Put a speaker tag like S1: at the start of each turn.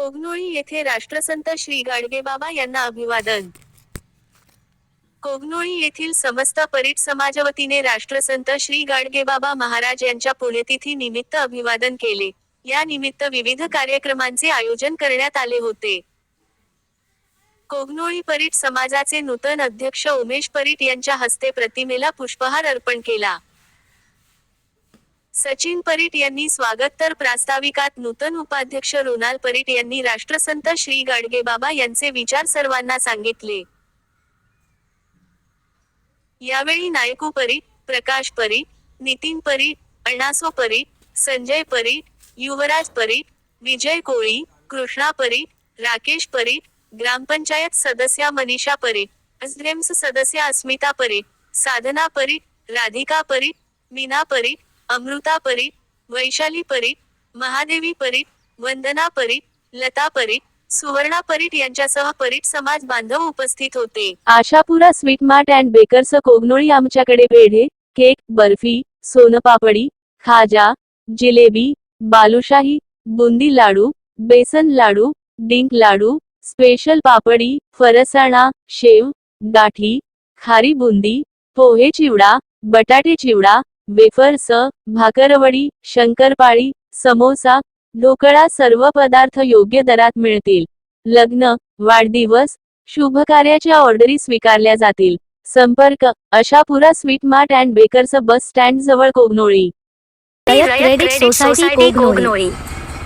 S1: कोगनोळी येथे राष्ट्रसंत श्री गाडगेबाबा यांना अभिवादन. कोगनोळी येथील समस्त परीट समाजवतीने राष्ट्रसंत श्री गाडगेबाबा महाराज यांच्या पुण्यतिथी निमित्त अभिवादन केले. या निमित्त विविध कार्यक्रमांचे आयोजन करण्यात आले होते. कोगनोळी परीट समाजाचे नूतन अध्यक्ष उमेश परीट यांच्या हस्ते प्रतिमेला पुष्पहार अर्पण केला. सचिन परीट यांनी स्वागत तर प्रास्ताविकात नूतन उपाध्यक्ष रोनाल परीट यांनी राष्ट्रसंत श्री गाडगेबाबा यांचे विचार सर्वांना सांगितले. यावेळी नायकू परीट प्रकाश परीट नितीन परीट अण्णासो परीट संजय परीट युवराज परीट विजय कोळी कृष्णा परीट राकेश परीट ग्रामपंचायत सदस्या मनीषा परीट एसडीएम्स सदस्या अस्मिता परीट साधना परीट राधिका परीट मीना परीट अमृता परीट वैशाली परीट महादेवी परीट वंदना परीट लता परीट सुवर्णा परीट यांच्यासह परीट समाज बांधव उपस्थित होते. Ashapura sweet mart and bakers Kognoli आमच्याकडे पेढे केक बर्फी सोनपापडी खाजा जिलेबी बालुशाही बुंदी लाडू बेसन लाडू डिंक लाडू स्पेशल पापडी फरसाणा शेव गाठी खारी बुंदी पोहे चिवडा बटाटे चिवडा वेफर्स भाकरवडी शंकरपाळी समोसा ढोकळा सर्व पदार्थ योग्य दरात मिळतील. लग्न वाढदिवस शुभ कार्याच्या ऑर्डरी स्वीकारल्या जातील. संपर्क Ashapura sweet mart and bakers bus stand जवळ कोगनोळी.
S2: Credit society Kognoli.